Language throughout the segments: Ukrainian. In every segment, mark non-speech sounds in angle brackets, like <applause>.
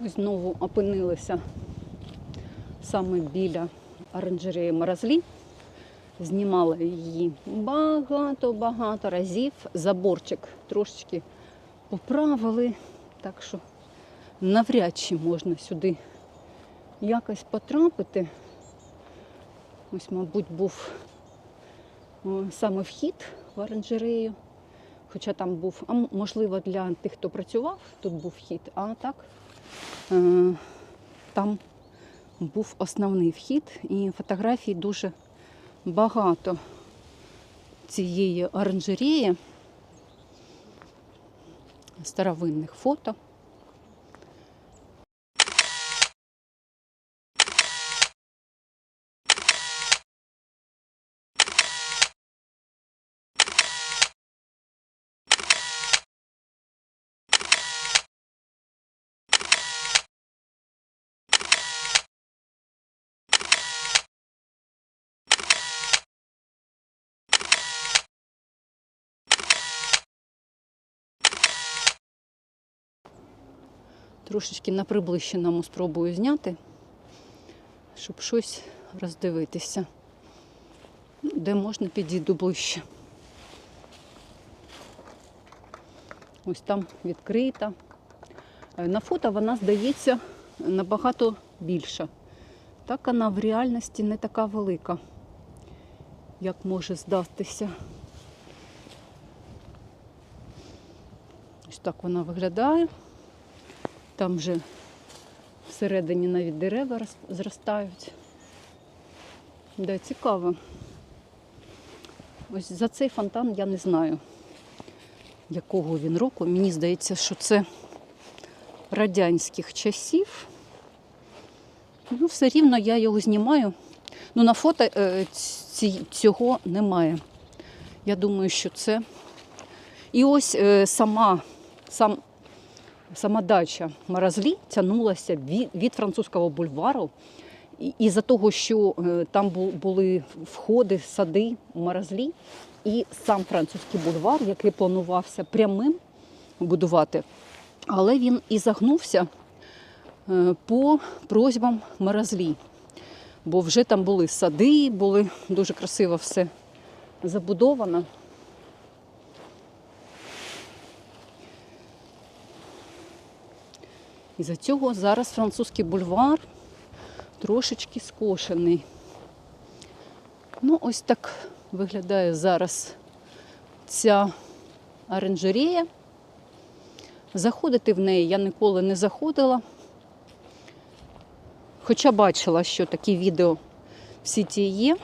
Знову опинилися саме біля оранжереї Морозлі. Знімала її багато-багато разів. Заборчик трошечки поправили, так що навряд чи можна сюди якось потрапити. Ось, мабуть, був саме вхід в оранжерею. Хоча там був, а можливо, для тих, хто працював, тут був вхід, а так там був основний вхід, і фотографій дуже багато цієї оранжереї, старовинних фото. Трошечки на приблищеному спробую зняти, щоб щось роздивитися. Ну, Де можна підійду ближче. Ось там відкрита. Е, На фото вона здається набагато більша. Так вона в реальності не така велика, як може здатися. Ось так вона виглядає. Там вже всередині навіть дерева зростають. Да, цікаво. Ось за цей фонтан я не знаю, якого він року. Мені здається, що це радянських часів. Ну, все рівно я його знімаю. Ну, на фото е, цього немає. Я думаю, що це. І ось е, сама, сам, сама дача Маразлі тягнулася від, французького бульвару. І, за того, що е, там бу- були входи, сади Маразлі, і сам французький бульвар, який планувався прямим будувати, але він і загнувся е, по просьбам Маразлі. Бо вже там були сади, були дуже красиво все забудовано. І за цього зараз французький бульвар трошечки скошений. Ну, ось так виглядає зараз ця оранжерея. Заходити в неї я ніколи не заходила. Хоча бачила, що такі відео в сіті є.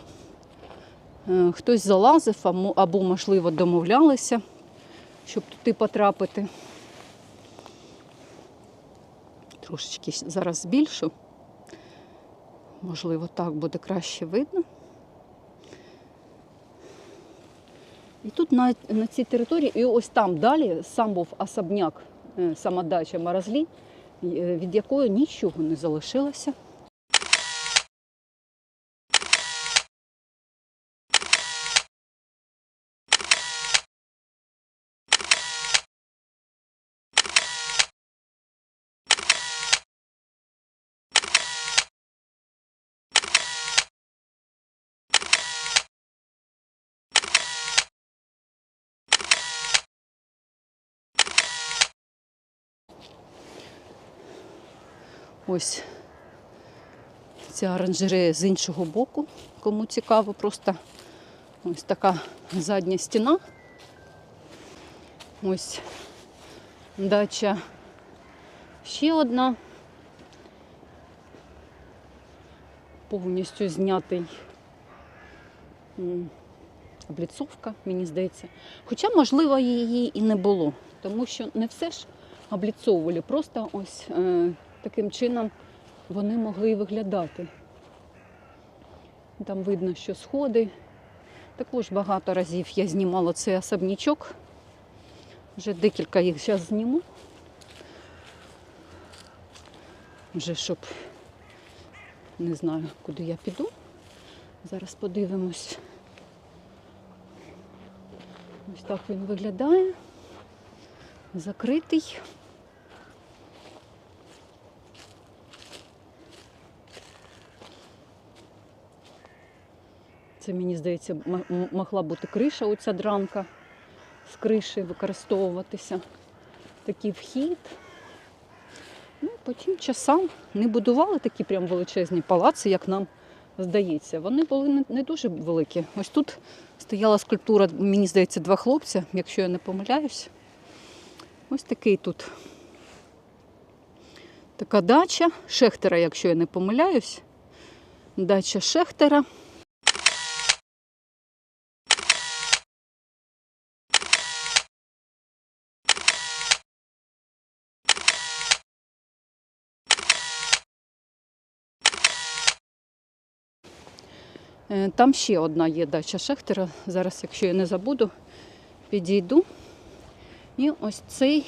Е, Хтось залазив або- або, можливо, домовлялися, щоб туди потрапити. Трошечки зараз збільшу. Можливо, так буде краще видно. І тут на, на цій території, і ось там далі сам був особняк, е, сама дача Маразлі, е, від якої нічого не залишилося. Ось ця оранжерея з іншого боку. Кому цікаво, просто ось така задня стіна. Ось дача ще одна. Повністю знятий обліцовка, мені здається. Хоча, можливо, її і не було, тому що не все ж обліцовували, просто ось е, таким чином вони могли і виглядати. Там видно, що сходи. Також багато разів я знімала цей особнячок. Вже декілька їх зараз зніму. Вже щоб не знаю, куди я піду. Зараз подивимось. Ось так він виглядає. Закритий. Це, мені здається, могла бути криша, оця дранка з криші використовуватися. Такий вхід. Ну, по часам не будували такі прям величезні палаци, як нам здається. Вони були не дуже великі. Ось тут стояла скульптура, мені здається, два хлопця, якщо я не помиляюсь. Ось такий тут. Така дача Шехтера, якщо я не помиляюсь. Дача Шехтера. Там ще одна є дача Шехтера. Зараз, якщо я не забуду, підійду. І ось цей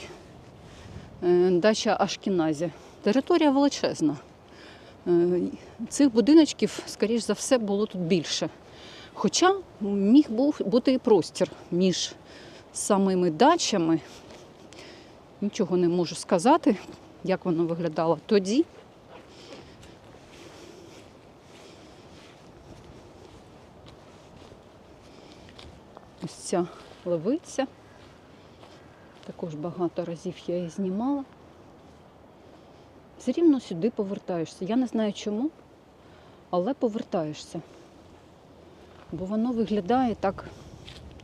е, дача Ашкіназі. Територія величезна. Е, Цих будиночків, скоріш за все, було тут більше. Хоча міг був бути і простір між самими дачами. Нічого не можу сказати, як воно виглядало тоді. Ось ця левиця. Також багато разів я її знімала. Все рівно сюди повертаєшся. Я не знаю чому, але повертаєшся. Бо воно виглядає так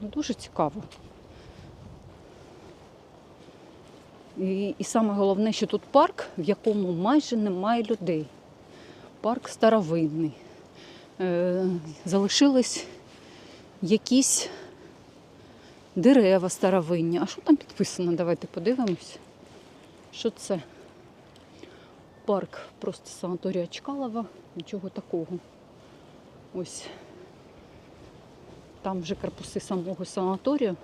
ну, дуже цікаво. І, і саме головне, що тут парк, в якому майже немає людей. Парк старовинний. Е, залишились якісь дерева старовинні. А що там підписано? Давайте подивимось. Що це? Парк просто санаторія Чкалова, нічого такого. Ось там вже корпуси самого санаторію,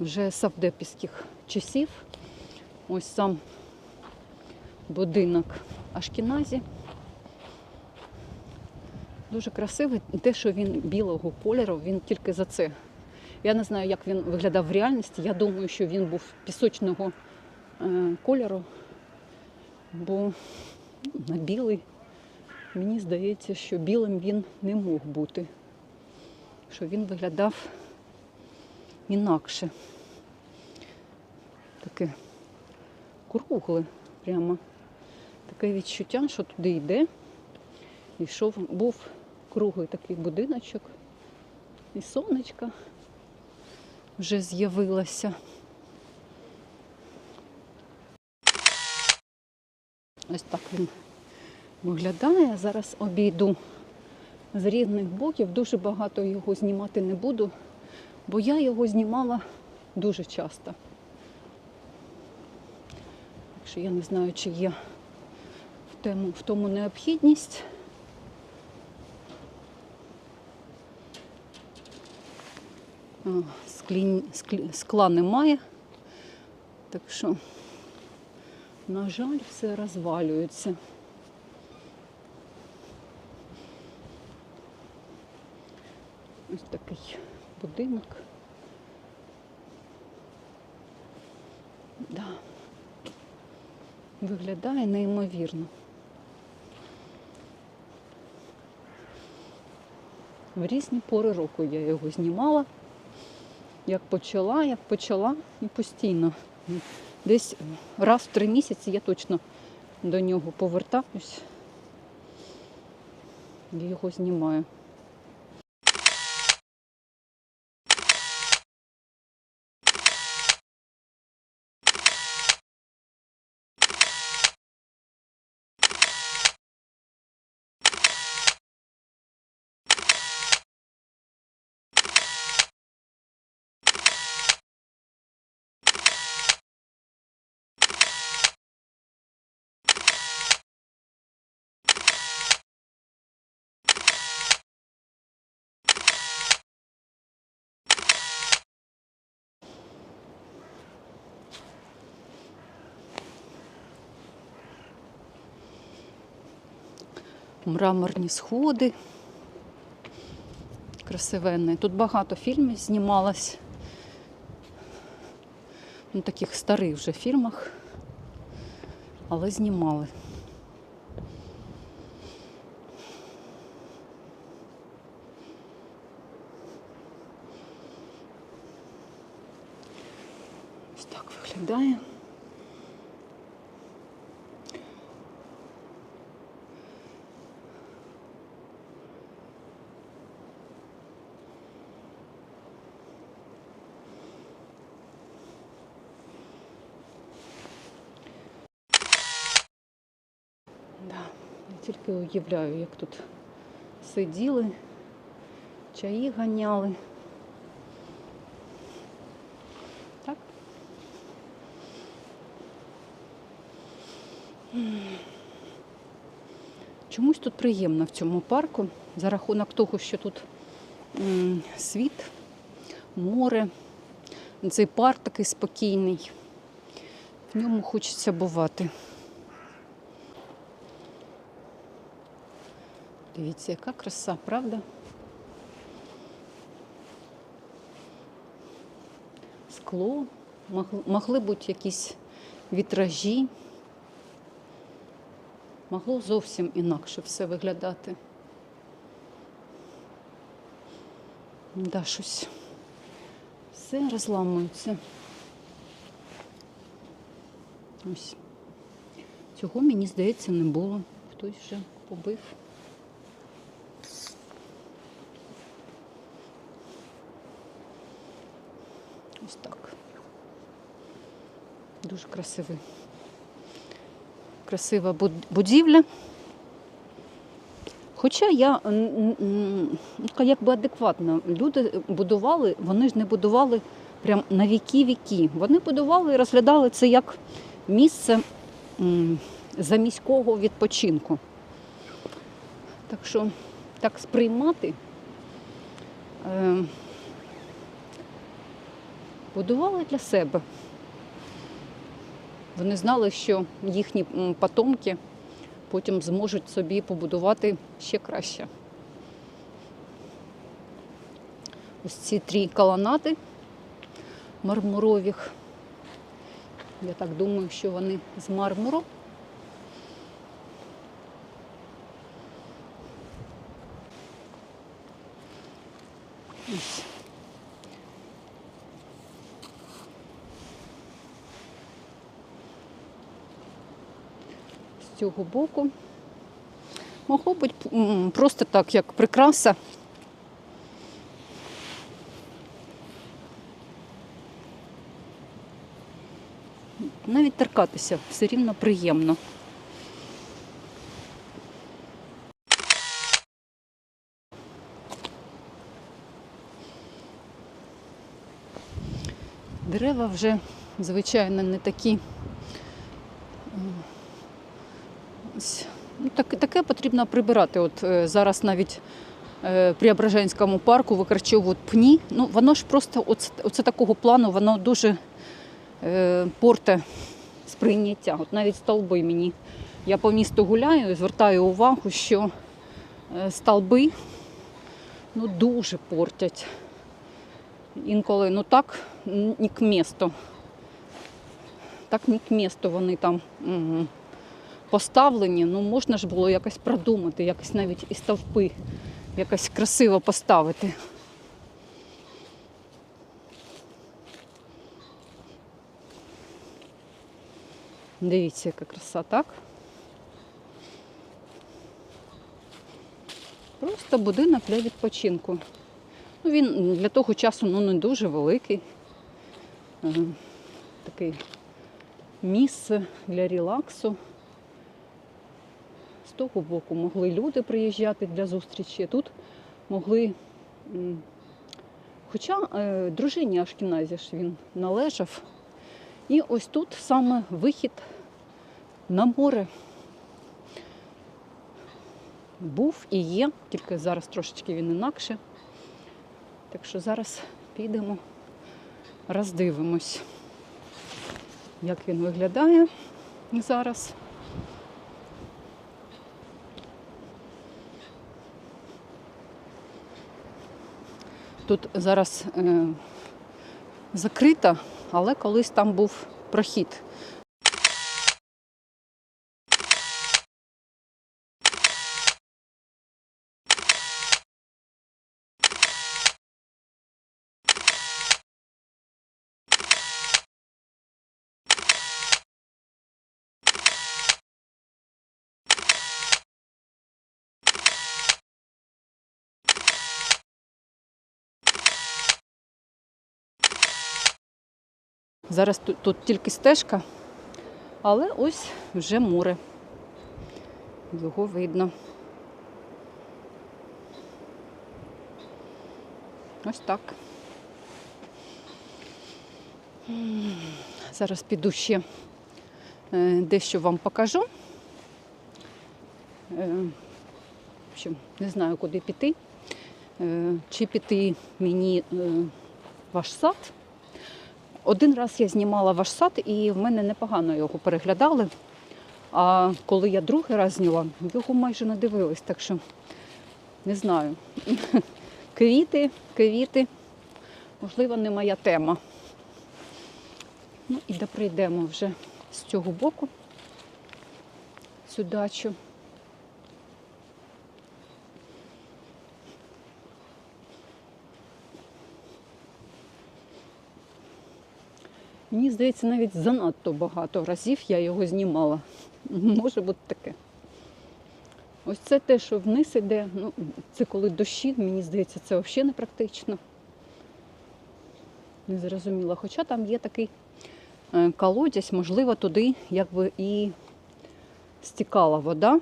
вже савдепівських часів. Ось сам будинок Ашкіназі. Дуже красивий. Те, що він білого кольору, він тільки за це. Я не знаю, як він виглядав в реальності. Я думаю, що він був пісочного е, кольору, бо ну, на білий мені здається, що білим він не мог бути. Що він виглядав інакше. Таке кругле прямо. Таке відчуття, що туди йде. Йшов, був круглий такий будиночок. І сонечко вже з'явилося. Ось так він виглядає. Зараз обійду з різних боків. Дуже багато його знімати не буду, бо я його знімала дуже часто. Так я не знаю, чи є в тому необхідність. А, Склі... склі- Скла немає. Так що, на жаль, все розвалюється. Ось такий будинок. Да. Виглядає неймовірно. В різні пори року я його знімала. Як почала, як почала і постійно. Десь раз в три місяці я точно до нього повертаюсь і його знімаю. Мраморні сходи. Красивенне. Тут багато фільмів знімалось. Ну, таких старих вже фільмах, але знімали. Тільки уявляю, як тут сиділи, чаї ганяли. Так? Чомусь тут приємно в цьому парку за рахунок того, що тут світ, море, цей парк такий спокійний. В ньому хочеться бувати. Дивіться, яка краса, правда? Скло, могли, бути якісь вітражі. Могло зовсім інакше все виглядати. Да, щось. Все розламується. Ось. Цього, мені здається, не було. Хтось вже побив. Ось так. Дуже красивий. Красива будівля. Хоча я ну, якби адекватно, люди будували, вони ж не будували прям на віки-віки. Вони будували і розглядали це як місце заміського відпочинку. Так що так сприймати. Е, будували для себе. Вони знали, що їхні потомки потім зможуть собі побудувати ще краще. Ось ці три колонади мармурових. Я так думаю, що вони з мармуру. Ось. З цього боку. Могло бути просто так, як прикраса. Навіть торкатися все рівно приємно. Дерева вже, звичайно, не такі. м, ось, Ну, так, таке потрібно прибирати. От е, зараз навіть е, при Преображенському парку викорчовують пні. Ну, воно ж просто оце, оце такого плану, воно дуже е, порте сприйняття. От навіть столби мені. Я по місту гуляю і звертаю увагу, що е, столби ну, дуже портять. Інколи ну так не к місту. Так не к місту вони там м, поставлені. Ну можна ж було якось продумати, якось навіть і стовпи якось красиво поставити. Дивіться, яка краса, так? Просто будинок для відпочинку. Ну, він для того часу ну, не дуже великий. Такий місце для релаксу. Того боку могли люди приїжджати для зустрічі. Тут могли. Хоча е, дружині Ашкіназі ж він належав. І ось тут саме вихід на море. Був і є, тільки зараз трошечки він інакше. Так що зараз підемо, роздивимось, як він виглядає зараз. Тут зараз е, закрита, але колись там був прохід. Зараз тут, тут тільки стежка, але ось вже море. його видно. Ось так. Зараз піду ще е, дещо вам покажу. Е, В не знаю, куди піти. Е, Чи піти мені ваш сад. Один раз я знімала ваш сад, і в мене непогано його переглядали. А коли я другий раз зняла, його майже не дивились, так що не знаю. <laughs> Квіти, квіти, можливо, не моя тема. Ну і де прийдемо вже з цього боку цю дачу. Мені здається, навіть занадто багато разів я його знімала. <laughs> Може бути таке. Ось це те, що вниз іде, ну, це коли дощі, мені здається, це взагалі не практично. Не зрозуміла. Хоча там є такий е, колодязь, можливо, туди якби і стікала вода.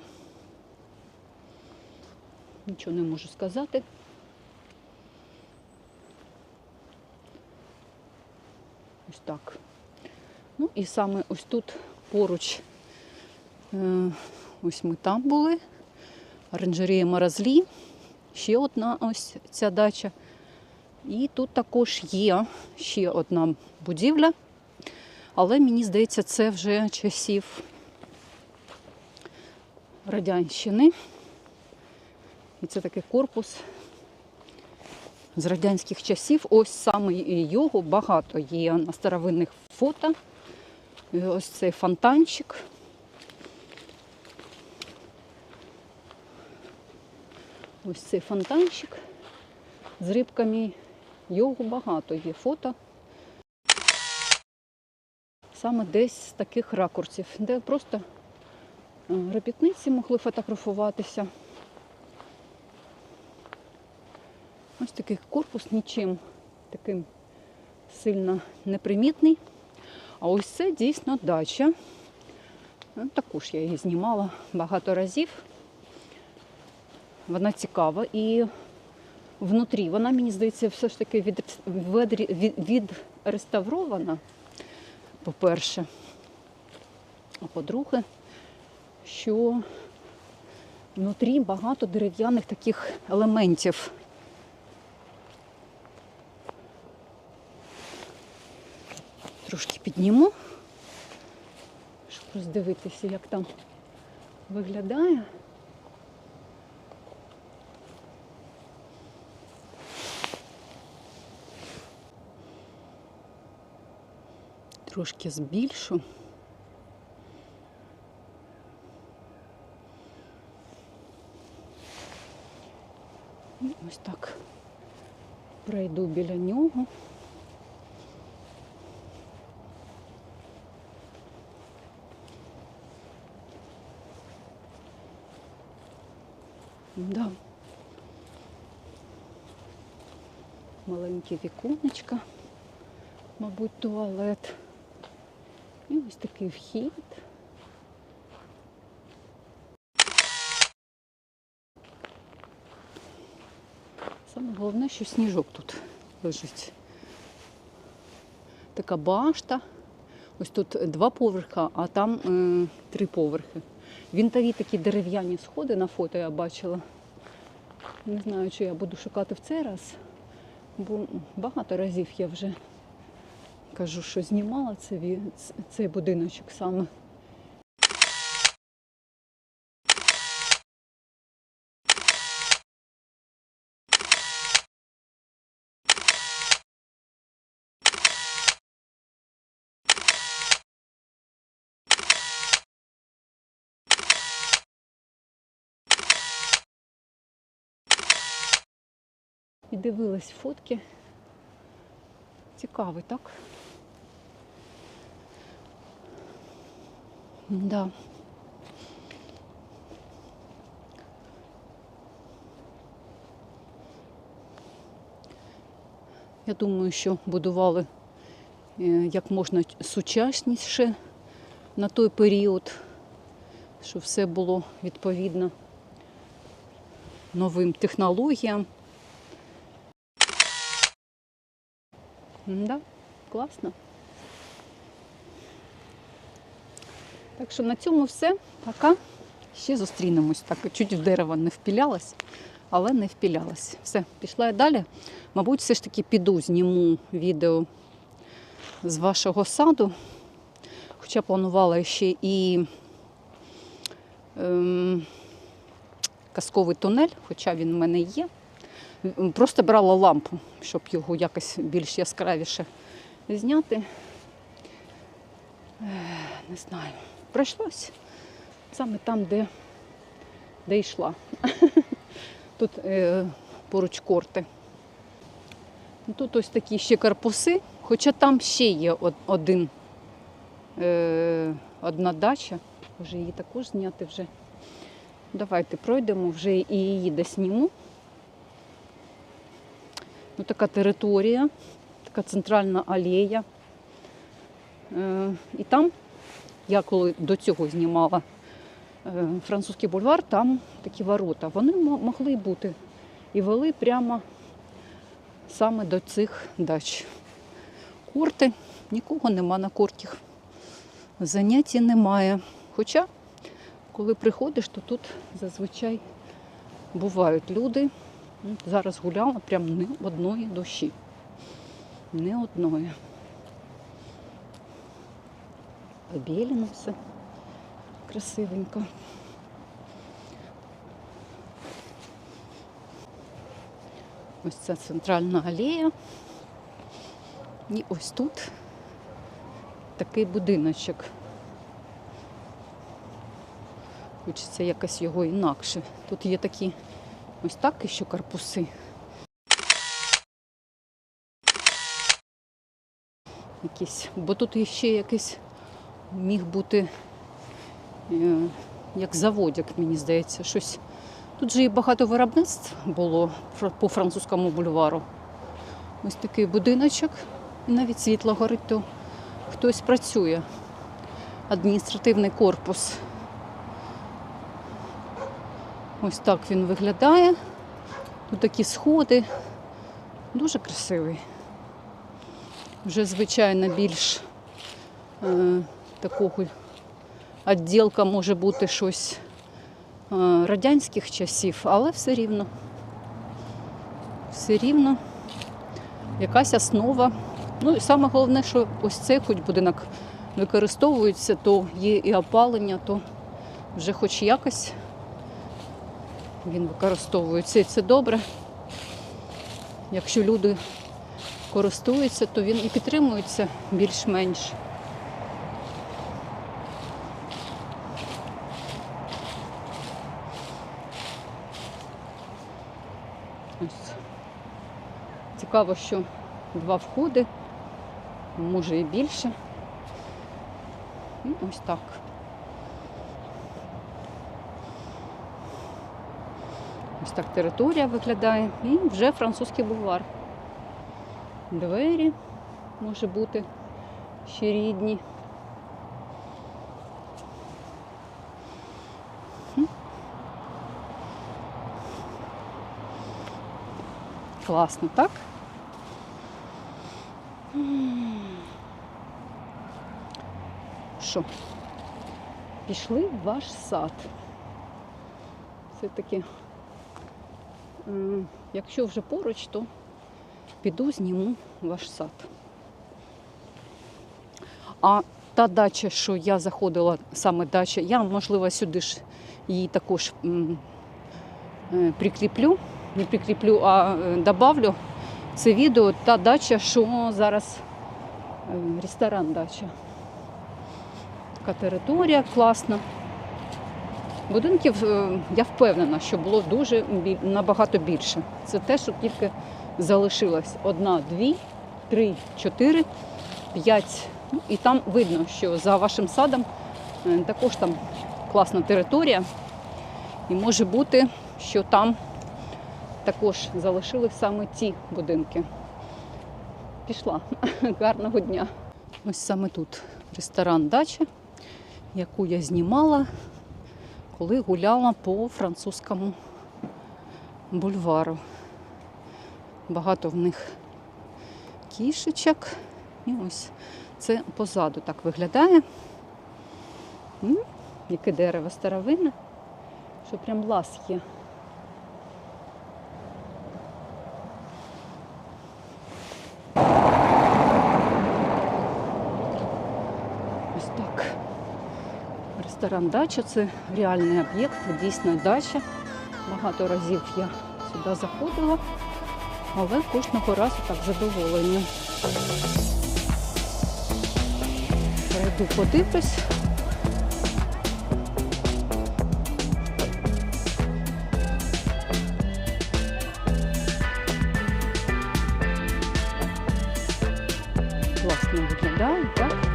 Нічого не можу сказати. Так. Ну і саме ось тут поруч, е, ось ми там були, оранжерея Маразлі, ще одна ось ця дача. І тут також є ще одна будівля, але мені здається, це вже часів Радянщини. І це такий корпус з радянських часів. Ось саме його багато є на старовинних фото. Ось цей фонтанчик. Ось цей фонтанчик з рибками. Його багато є фото. Саме десь з таких ракурсів, де просто е, робітниці могли фотографуватися. Ось такий корпус нічим таким сильно непримітний. А ось це дійсно дача. Ну, Також я її знімала багато разів. Вона цікава і внутрі вона, мені здається, все ж таки від, від, відреставрована, по-перше. А по-друге, що внутрі багато дерев'яних таких елементів. Трошки підніму, щоб роздивитися, як там виглядає. Трошки збільшу. Ось так пройду біля нього. Да. Маленьке віконечко, мабуть, туалет. І ось такий вхід. Саме головне, що сніжок тут лежить. Така башта. Ось тут два поверха, а там е, три поверхи. Вінтові такі дерев'яні сходи на фото я бачила. Не знаю, чи я буду шукати в цей раз, бо багато разів я вже кажу, що знімала цей, цей будиночок саме. І дивилась фотки. Цікавий, так? Да. Я думаю, що будували е, як можна сучасніше на той період, щоб все було відповідно новим технологіям. Да, класно. Так що на цьому все. Пока. Ще зустрінемось. Так, чуть в дерево не впілялась, але не впілялась. Все, пішла я далі. Мабуть, все ж таки піду, зніму відео з вашого саду. Хоча планувала ще і ем, казковий тунель, хоча він в мене є. Просто брала лампу, щоб його якось більш яскравіше зняти. Не знаю. Пройшлось саме там, де, де йшла. <laughs> Тут е, поруч корти. Ну, Тут ось такі ще карпуси, хоча там ще є один, е, одна дача. Може її також зняти вже. Давайте пройдемо, вже і її десь зніму. Ну, така територія, така центральна алея. Е, і там, я коли до цього знімала е, французький бульвар, там такі ворота. Вони могли бути і вели прямо саме до цих дач. Корти, нікого нема на кортах. Заняття немає. Хоча, коли приходиш, то тут зазвичай бувають люди. Зараз гуляла прям не одної душі. Не одної. Побілено все красивенько. Ось це центральна алея. І ось тут такий будиночок. Хочеться якось його інакше. Тут є такі ось так ще карпуси. Якісь. Бо тут ще якийсь міг бути е, як заводик, мені здається, щось. Тут же і багато виробництв було по французькому бульвару. Ось такий будиночок, і навіть світло горить, то хтось працює. Адміністративний корпус. Ось так він виглядає. Тут такі сходи. Дуже красивий. Вже, звичайно, більш е, такого відділка може бути щось е, радянських часів, але все рівно. Все рівно якась основа. Ну і саме головне, що ось цей хоч будинок використовується, то є і опалення, то вже хоч якось він використовується. І це добре. Якщо люди користуються, то він і підтримується більш-менш. Ось. Цікаво, що два входи, може і більше. І ось так. Так територія виглядає. І вже французький бульвар. Двері може бути ще рідні. Класно, так? Що? Пішли в ваш сад. Все-таки, якщо вже поруч, то піду зніму ваш сад. А та дача, що я заходила, саме дача, я, можливо, сюди ж її також е, прикріплю. Не прикріплю, а е, добавлю це відео. Та дача, що зараз е, ресторан дача. Така територія класна. Будинків, е, я впевнена, що було дуже набагато більше. Це те, що тільки залишилось. Одна, дві, три, чотири, п'ять. Ну, І там видно, що за вашим садом е, також там класна територія. І може бути, що там також залишились саме ті будинки. Пішла. <laughs> Гарного дня. Ось саме тут ресторан дача, яку я знімала. Коли гуляла по французькому бульвару. Багато в них кішечок. І ось це позаду так виглядає. Яке дерево старовинне, що прям лас є. Ось так. Ресторан дача це реальний об'єкт, дійсно дача. Багато разів я сюди заходила, але кожного разу так задоволення. Пройду подивлюсь. Класно виглядає, так?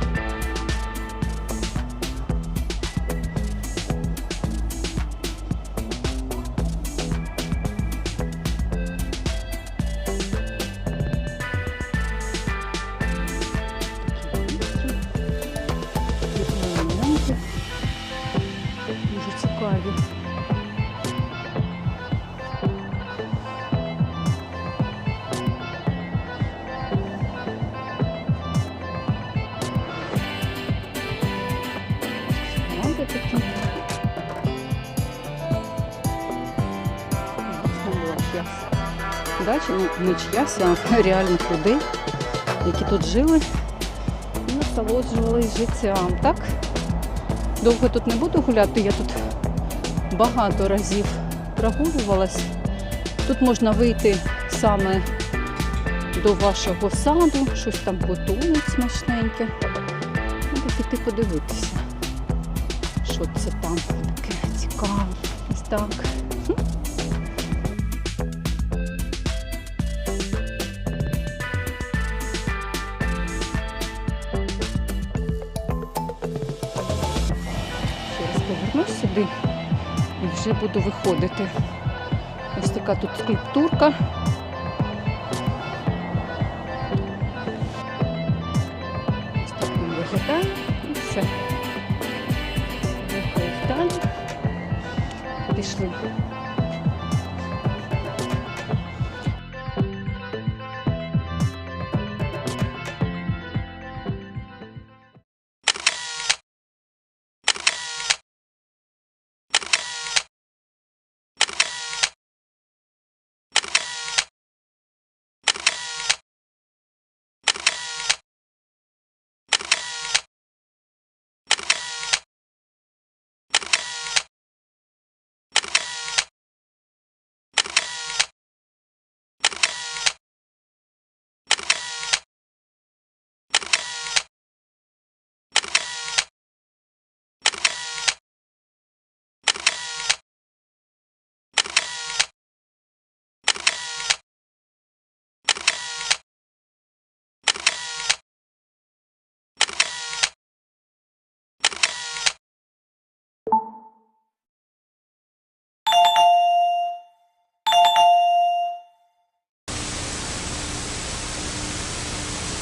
Не а <laughs> реальних людей, які тут жили і насолоджувались життям. Так? Довго тут не буду гуляти, я тут багато разів прогулювалась. Тут можна вийти саме до вашого саду, щось там готують смачненьке. Треба піти подивитися, що це там таке цікаве. Ось так. Вже буду виходити. Ось така тут скульптурка.